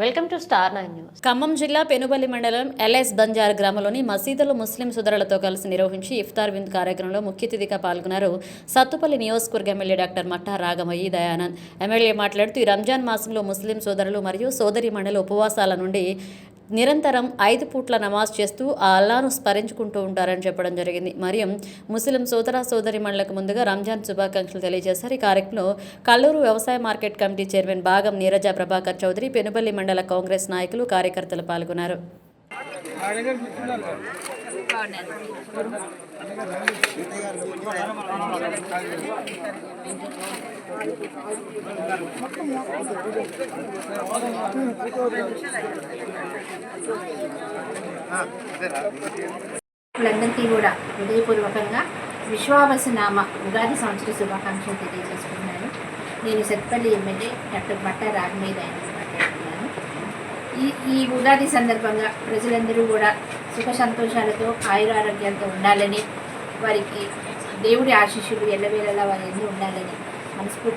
Welcome to star nine news. Khammam జిల్లా పెనుబల్లి మండలం LS బంజార్ గ్రామంలోని మసీదులో ముస్లిం సోదరులతో కలిసి నిర్వహించి ఇఫ్తార్ వింద్ కార్యక్రమంలో ముఖ్య అతిథిగా పాల్గొన్నారు సత్తుపల్లి నియోజకవర్గ MLA doctor Matta Ragamayi Dayanand. MLA మాట్లాడుతూ ఈ రంజాన్ మాసంలో ముస్లిం సోదరులు మరియు సోదరి మండలి ఉపవాసాల నుండి నిరంతరం ఐదు పూట్ల నమాజ్ చేస్తూ ఆ అల్లాను స్మరించుకుంటూ ఉంటారని చెప్పడం జరిగింది. మరియు ముస్లిం సోదర సోదరి మండలకు ముందుగా రంజాన్ శుభాకాంక్షలు తెలియజేశారు. ఈ కార్యక్రమంలో కల్లూరు వ్యవసాయ మార్కెట్ కమిటీ చైర్మన్ భాగం నీరజ ప్రభాకర్ చౌదరి పెనుబల్లి మండల కాంగ్రెస్ నాయకులు కార్యకర్తలు పాల్గొన్నారు. అందరికీ కూడా హృదయపూర్వకంగా విశ్వావసనామ ఉగాది సంవత్సర శుభాకాంక్షలు తెలియజేసుకున్నాను నేను సత్పల్లి ఎమ్మెల్యే డాక్టర్ బట్ట రాఘమేద ఈ ఈ ఉగాది సందర్భంగా ప్రజలందరూ కూడా సుఖ సంతోషాలతో ఆయురారోగ్యాలతో ఉండాలని వారికి దేవుడి ఆశీస్సులు ఎల్లవేళలా వారి ఎందు ఉండాలని మనస్ఫూర్తి